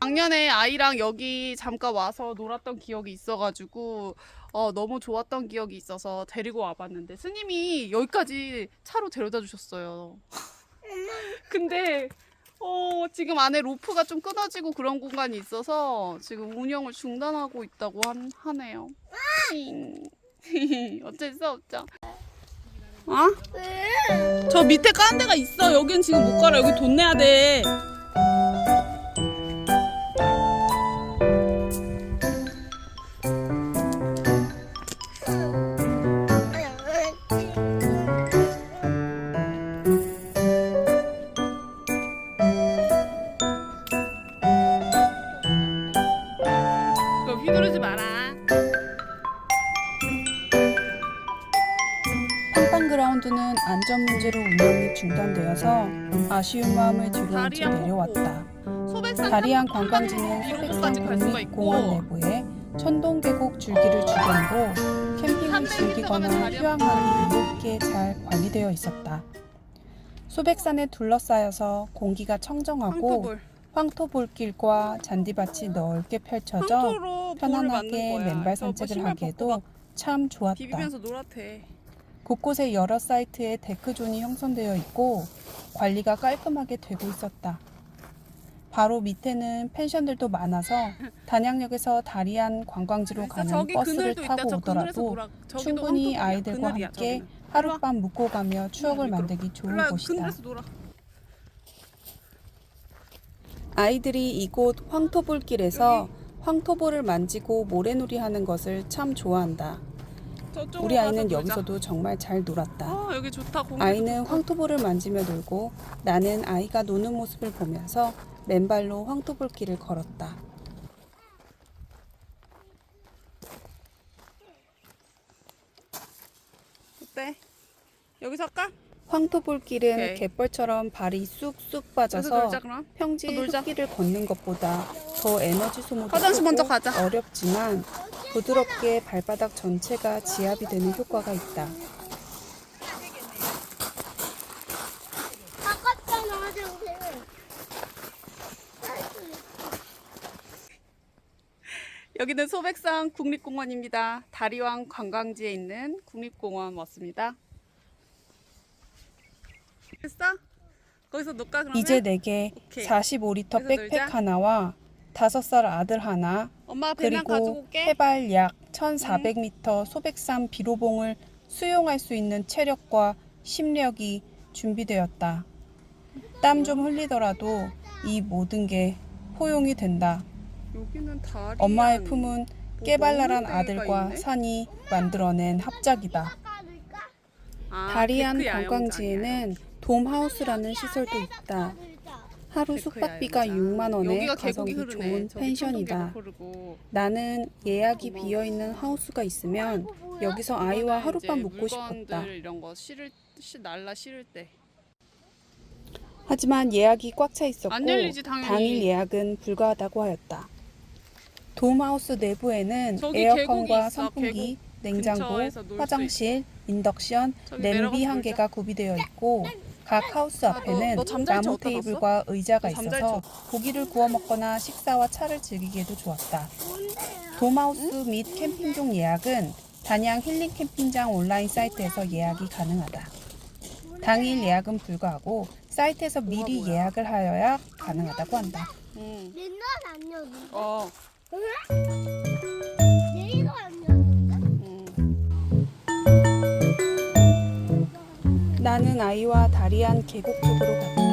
작년에 아이랑 여기 잠깐 와서 놀았던 기억이 있어가지고 어, 너무 좋았던 기억이 있어서 데리고 와봤는데 스님이 여기까지 차로 데려다 주셨어요. 근데 어, 지금 안에 로프가 좀 끊어지고 그런 공간이 있어서 지금 운영을 중단하고 있다고 한, 하네요. 어쩔 수 없죠. 어? 저 밑에 까는 데가 있어. 여긴 지금 못 가라. 여기 돈 내야 돼. 아쉬운 마음을 뒤로 내려왔다. 다리안 관광지는 소백산 국립공원 내부에 천동 계곡 줄기를 주변으로 캠핑을 300m 즐기거나 휴양하기 유롭게 잘 관리되어 있었다. 소백산에 둘러싸여서 공기가 청정하고 황토볼. 황토볼길과 잔디밭이 넓게 펼쳐져 편안하게. 맨발 그래서 산책을 하기에도 참막 좋았다. 곳곳에 여러 사이트에 데크존이 형성되어 있고 관리가 깔끔하게 되고 있었다. 바로 밑에는 펜션들도 많아서 단양역에서 다리안 관광지로 가는 버스를. 타고 오더라도 충분히. 아이들과 그늘이야, 함께 저기는. 하룻밤 묵고 가며 추억을. 만들기 좋은 곳이다. 아이들이 이곳 황토볼길에서 황토볼을 만지고 모래놀이 하는 것을 참 좋아한다. 저쪽으로 우리 가서 아이는 놀자. 여기서도 정말 잘 놀았다. 어 여기 좋다. 공기 아이는. 황토볼을 만지며 놀고 나는 아이가 노는 모습을 보면서 맨발로 황토볼 길을 걸었다. 어때? 여기서 할까? 황토볼 길은 오케이. 갯벌처럼 발이 쑥쑥 여기서 빠져서 놀자 그럼. 평지 놀자. 흙길을 걷는 것보다 더 에너지 소모가 화장실 먼저 크고 가자. 어렵지만 부드럽게 발바닥 전체가 지압이 되는 효과가 있다. 여기는 소백산 국립공원입니다. 다리왕 관광지에 있는 국립공원 왔습니다. 됐어? 거기서 놀까 그러면? 이제 내게 오케이. 45리터 여기서 백팩 놀자. 하나와 5살 아들 하나 엄마 배낭 가지고 그리고 올게. 해발 약 1,400m 소백산 비로봉을 수용할 수 있는 체력과 심력이 준비되었다. 땀 좀 흘리더라도 이 모든 게 포용이 된다. 여기는 다리. 엄마의 품은 깨발랄한 먹는 데가 아들과? 산이 만들어낸 합작이다. 아, 다리안. 관광지에는 돔하우스라는 시설도 있다. 하루 숙박비가 야영장. 6만 원에 가성비. 좋은 펜션이다. 나는 예약이. 비어 있는 하우스가 있으면 여기서 아이와 하룻밤 묵고 싶었다. 하지만 예약이 꽉 차 있었고. 당일 예약은 불가하다고 하였다. 돔하우스 내부에는 에어컨과 선풍기, 냉장고, 근처에서 놀수 화장실, 인덕션, 저기 냄비 내려가서 한 놀자. 개가 구비되어 있고 각 하우스 너- 앞에는 너 잠자리 나무 어디다 테이블과 의자가 너 잠자리 있어서 고기를 구워 먹거나 식사와 차를 즐기기에도 좋았다. 돔하우스 및 캠핑종 예약은 단양 힐링 캠핑장 온라인 사이트에서 예약이 가능하다. 당일 예약은 불가하고 사이트에서 미리? 예약을 하여야 가능하다고 한다. 응. 옛날 안 열었는데? 어. 아이와 다리안 계곡 쪽으로 갔다.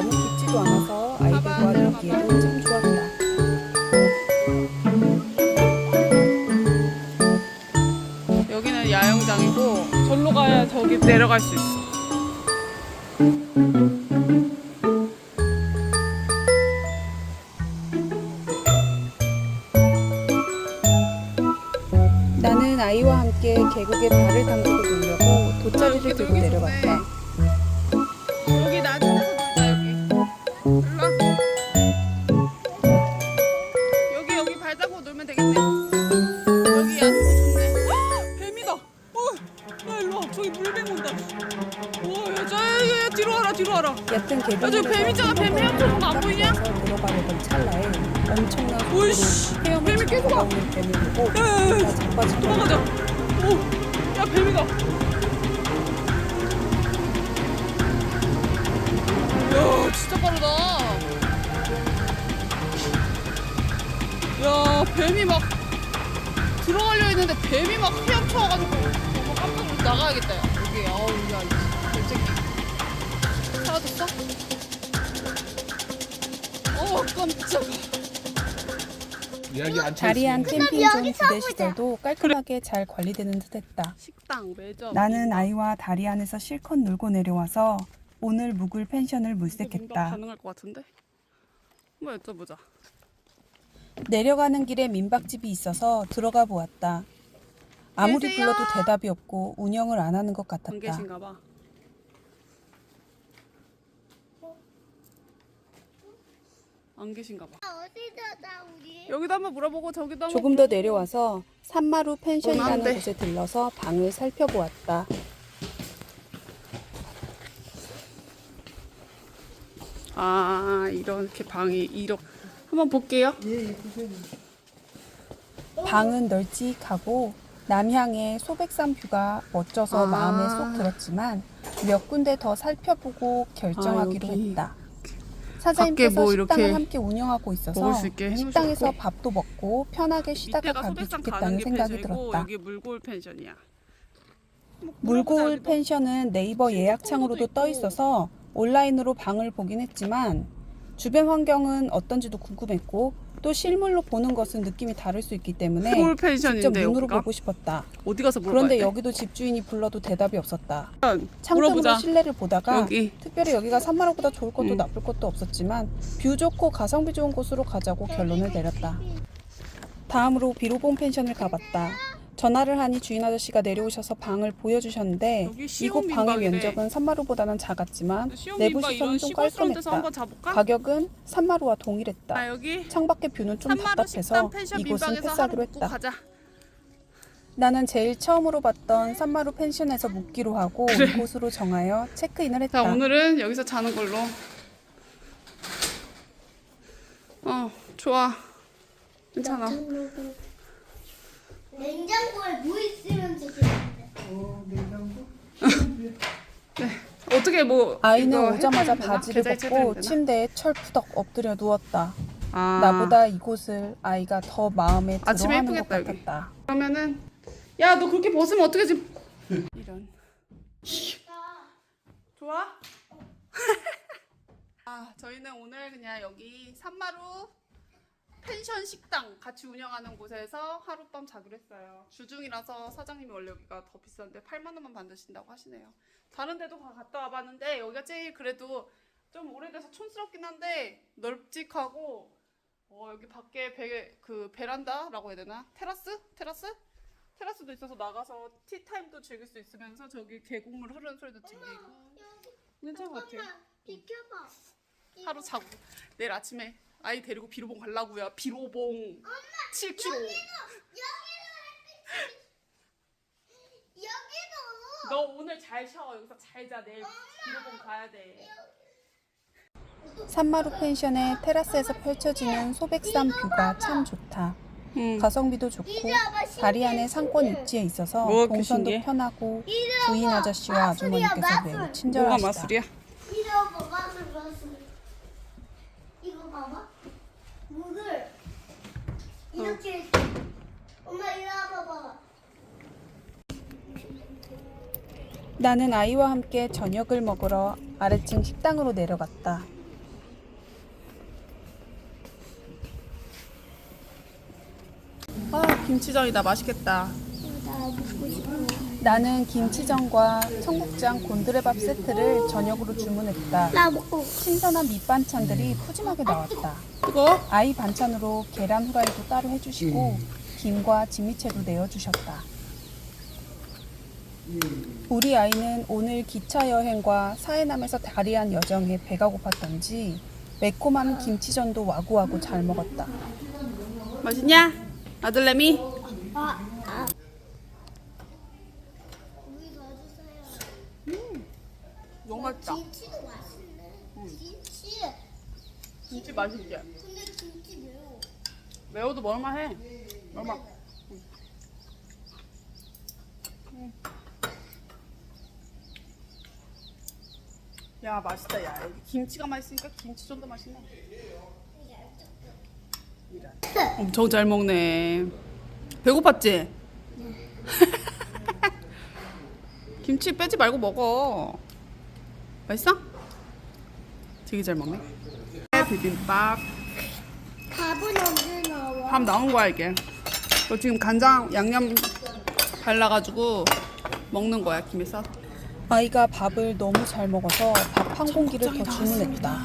너무 깊지도 않아서 아이들과 놀기에도 참 좋았다. 여기는 야영장이고 절로 가야 저기 내려갈 수 있어. 나 자빠지고 도망가자. 오, 야 뱀이다. 야, 진짜 빠르다. 야, 뱀이 막 들어가려 했는데 뱀이 막 헤엄쳐가지고 너무 깜짝 놀라 나가야겠다. 야. 여기 아우 야, 이 뱀새끼. 사라졌어? 어, 깜짝아. 이야 다리안 쳤으면 캠핑존 부대 시설도 깔끔하게 잘 관리되는 듯했다. 식당 매점. 나는 아이와 다리 안에서 실컷 놀고 내려와서 오늘 묵을 펜션을 물색했다. 가능할 것 같은데? 한번 여쭤보자. 내려가는 길에 민박집이 있어서 들어가 보았다. 아무리 계세요? 불러도 대답이 없고 운영을 안 하는 것 안 같았다. 계신가 봐. 안 계신가 봐. 어디다 우리? 여기도 한번 물어보고 저기도 한번 조금 더 내려와서 산마루 어, 펜션이라는 안 돼. 곳에 들러서 방을 살펴보았다. 아 이렇게 방이 이렇게 한번 볼게요. 방은 널찍하고 남향의 소백산 뷰가 멋져서 아. 마음에 쏙 들었지만 몇 군데 더 살펴보고 결정하기로 아, 여기. 했다. 사장님께서 뭐 식당을 이렇게 함께 운영하고 있어서. 식당에서 밥도 먹고 편하게 쉬다가 가기 좋겠다는 게 생각이 들었다. 물골 펜션이야. 뭐 여기도. 펜션은 네이버 예약창으로도. 떠 있어서 온라인으로 방을 보긴 했지만 주변 환경은 어떤지도 궁금했고 또 실물로 보는 것은 느낌이 다를 수 있기 때문에 서울 직접 펜션인데 눈으로 여기가 보고 싶었다. 어디 가서 물어봐야 그런데 돼? 여기도 집주인이 불러도 대답이 없었다. 일단 창문으로 물어보자. 실내를 보다가 여기 특별히 여기가 산마루보다 좋을 것도 음. 나쁠 것도 없었지만 뷰 좋고 가성비 좋은 곳으로 가자고 결론을 내렸다. 다음으로 비로봉 펜션을 가봤다. 전화를 하니 주인 아저씨가 내려오셔서 방을 보여주셨는데 이곳 방의. 면적은 산마루보다는 작았지만 내부 시설은 좀 깔끔했다. 가격은 산마루와 동일했다. 아 여기 창밖의 뷰는 좀 답답해서 이곳은 묵고 했다. 가자. 나는 제일 처음으로 봤던 산마루 펜션에서 묵기로 하고 이곳으로 정하여 체크인을 했다. 자 오늘은 여기서 자는 걸로. 어 좋아. 괜찮아. 냉장고에 뭐 있으면 좋겠는데. 어떻게 뭐 아이는 오자마자 해드리면 되나? 바지를 벗고 되나? 침대에 철푸덕 엎드려 누웠다. 아, 나보다 이곳을 아이가 더 마음에 아침에 들어하는 것 예쁘겠다, 여기. 같았다. 그러면은 야 너 그렇게 벗으면 어떻게 지금 이런 좋아? 아 저희는 오늘 그냥 여기 산마루 펜션 식당 같이 운영하는 곳에서 하룻밤 자기로 했어요. 주중이라서 사장님이 원래 여기가 더 비싼데 8만 원만 받으신다고 하시네요. 다른 데도 가- 갔다 와봤는데 여기가 제일 그래도 좀 오래돼서 촌스럽긴 한데 널찍하고 어, 여기 밖에 베, 그 베란다라고 해야 되나? 테라스? 테라스? 테라스도 있어서 나가서 티타임도 즐길 수 있으면서 저기 계곡물 흐르는 소리도 들리고 괜찮은 것 같아요. 비켜봐. 하루 자고 내일 아침에 아이 데리고 비로봉 가려고요. 비로봉 7km. 여기도. 너 오늘 잘 쉬어. 여기서 잘 자. 내일 비로봉 가야 돼. 산마루 펜션의 테라스에서 펼쳐지는 소백산 뷰가 참 좋다. 응. 가성비도 좋고 다리 안에 상권 입지에 있어서 뭐가 이렇게 동선도? 편하고 주인 아저씨와 아주머니께서 매우 친절하시다. 마술이야? 이거 봐, 마술 마술. 이거 봐봐. 물을 이렇게. 엄마 이거 봐봐. 나는 아이와 함께 저녁을 먹으러 아래층 식당으로 내려갔다. 아 김치전이다. 맛있겠다. 나 먹고 싶어. 나는 김치전과 청국장 곤드레밥 세트를 저녁으로 주문했다. 나 먹고. 신선한 밑반찬들이 푸짐하게 나왔다. 뜨거? 아이 반찬으로 계란 후라이도 따로 해주시고 김과 진미채도 내어주셨다. 우리 아이는 오늘 기차 여행과 사해남에서 다리한 여정에 배가 고팠던지 매콤한 김치전도 와구와구 잘 먹었다. 맛있냐? 아들내미? 아, 아. 우리 넣어주세요. 너무 맛있다. 김치도 맛있네. 김치. 김치 맛있지? 근데 김치 매워. 매워도 먹을만해. 얼마? 야 맛있다 야 여기 김치가 맛있으니까 김치전도 맛있네. 엄청 잘 먹네. 배고팠지? 김치 빼지 말고 먹어. 맛있어? 되게 잘 먹네. 비빔밥. 밥은 언제 나와? 밥 나온 거야 이게. 너 지금 간장 양념 발라가지고 먹는 거야 김에 싸. 아이가 밥을 너무 잘 먹어서 밥 한 공기를 더 주문했다.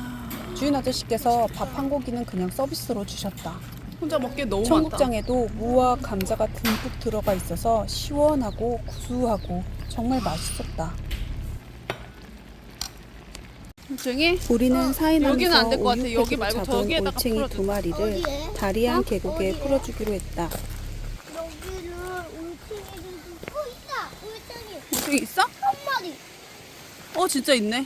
주인 아저씨께서 밥한 공기는 그냥 서비스로 주셨다. 혼자 먹기에 너무 많다. 청국장에도 무와 감자가 듬뿍 들어가 있어서 시원하고 구수하고 정말 맛있었다. 올챙이? 우리는 여기는 사이남에서 안될것 같아. 여기 말고 잡은 저기에다가 올챙이 풀어줘. 두 마리를 어디에? 다리안 어? 계곡에 어디에? 풀어주기로 했다. 여기는 어 있다. 올챙이 있어? 한 마리. 어 진짜 있네.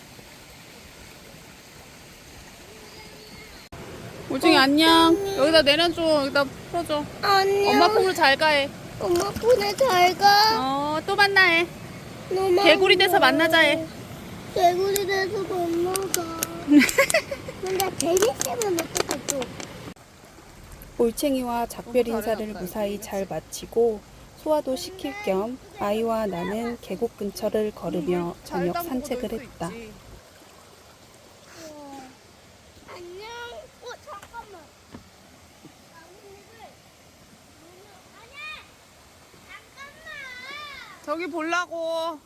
올챙이 안녕. 여기다 내려줘. 여기다 풀어줘. 안녕. 엄마 폰으로 잘 가해. 엄마 폰에 잘 가. 어 또 만나해. 개구리 돼서 만나자 해. 개구리 돼서 만나자. 근데 재밌으면 어떡하죠? 올챙이와 작별 너무 인사를 무사히 잘 마치고 소화도 시킬 겸 아이와 나는 계곡 근처를 걸으며 저녁 잘 산책을 했다. 안녕. 어 아니야. 잠깐만. 저기 보려고.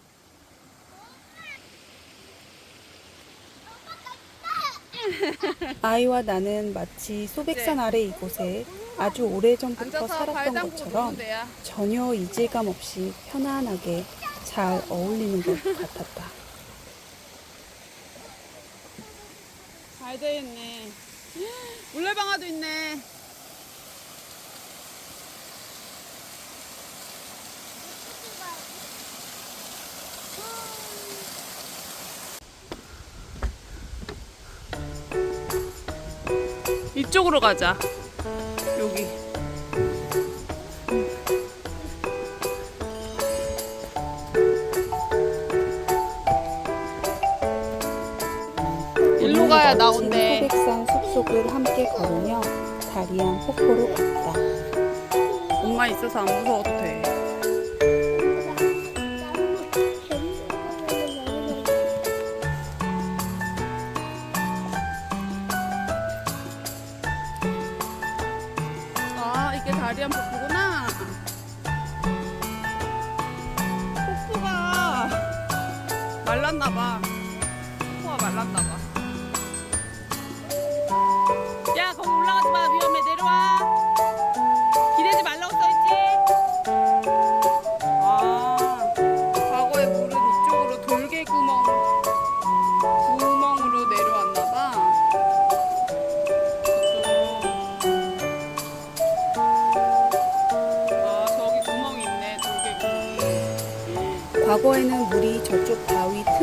아이와 나는 마치 소백산 아래 이곳에 아주 오래전부터 네. 살았던 것처럼. 전혀 이질감 없이 편안하게 잘 어울리는 것 같았다. 잘 되겠네. 물레방아도 있네. 이쪽으로 가자. 여기. 일로 가야 나온대. 소백산 숲속을 함께 걸으며 다리안 폭포로 갔다. 엄마 있어서 안 무서워도 돼. 말랐나봐. 폭포가 말랐나 봐.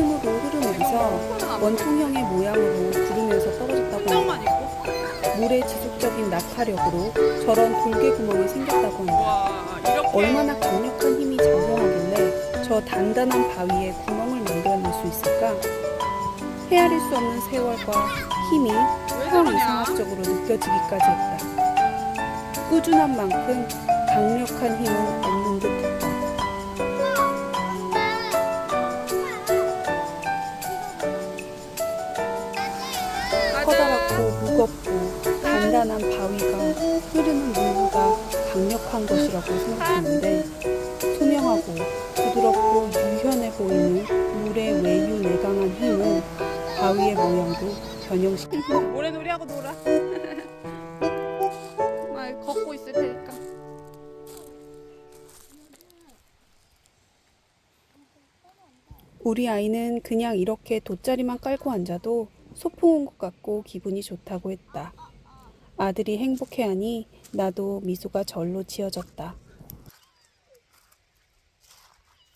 틈으로 흐르면서 원통형의 모양으로 구르면서 떨어졌다고 있고. 물의 지속적인 낙하력으로 저런 돌개 구멍이 생겼다고 이렇게 얼마나 강력한 힘이 작용하길래 저 단단한 바위에 구멍을 만들어낼 수 있을까? 헤아릴 수 없는 세월과 힘이 왜 형? 이상학적으로 느껴지기까지 했다. 꾸준한 만큼 강력한 힘은 무겁고 단단한 바위가 흐르는 물보다 강력한 것이라고 생각했는데 투명하고 부드럽고 유연해 보이는 물의 외유 내강한 힘은 바위의 모양도 변형시켰다. 모래놀이하고 놀아. 나 걷고 있을 테니까. 우리 아이는 그냥 이렇게 돗자리만 깔고 앉아도 소풍 온 것 같고 기분이 좋다고 했다. 아들이 행복해하니 나도 미소가 절로 지어졌다.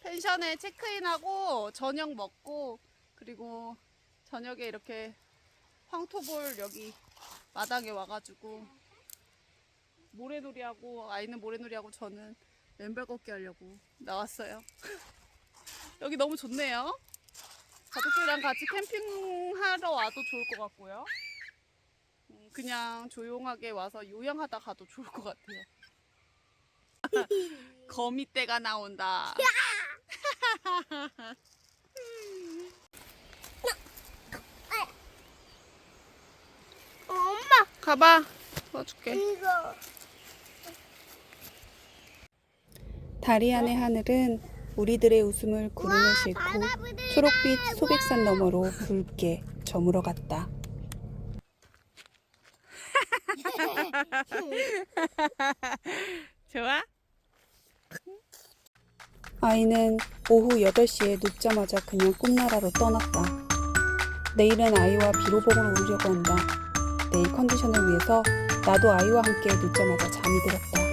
펜션에 체크인하고 저녁 먹고 그리고 저녁에 이렇게 황토볼 여기 마당에 와가지고 모래놀이하고 아이는 모래놀이하고 저는 맨발 걷기 하려고 나왔어요. 여기 너무 좋네요. 가족들이랑 같이 캠핑하러 와도 좋을 것 같고요. 음, 그냥 조용하게 와서 요양하다 가도 좋을 것 같아요. 거미떼가 나온다. 엄마 가봐. 도와줄게. 이거 다리 안의 하늘은 우리들의 웃음을 구름에 싣고 초록빛 소백산 너머로 붉게 저물어 갔다. 좋아? 아이는 오후 8시에 눕자마자 그냥 꿈나라로 떠났다. 내일은 아이와 비로봉을 오려고 한다. 내일 컨디션을 위해서 나도 아이와 함께 눕자마자 잠이 들었다.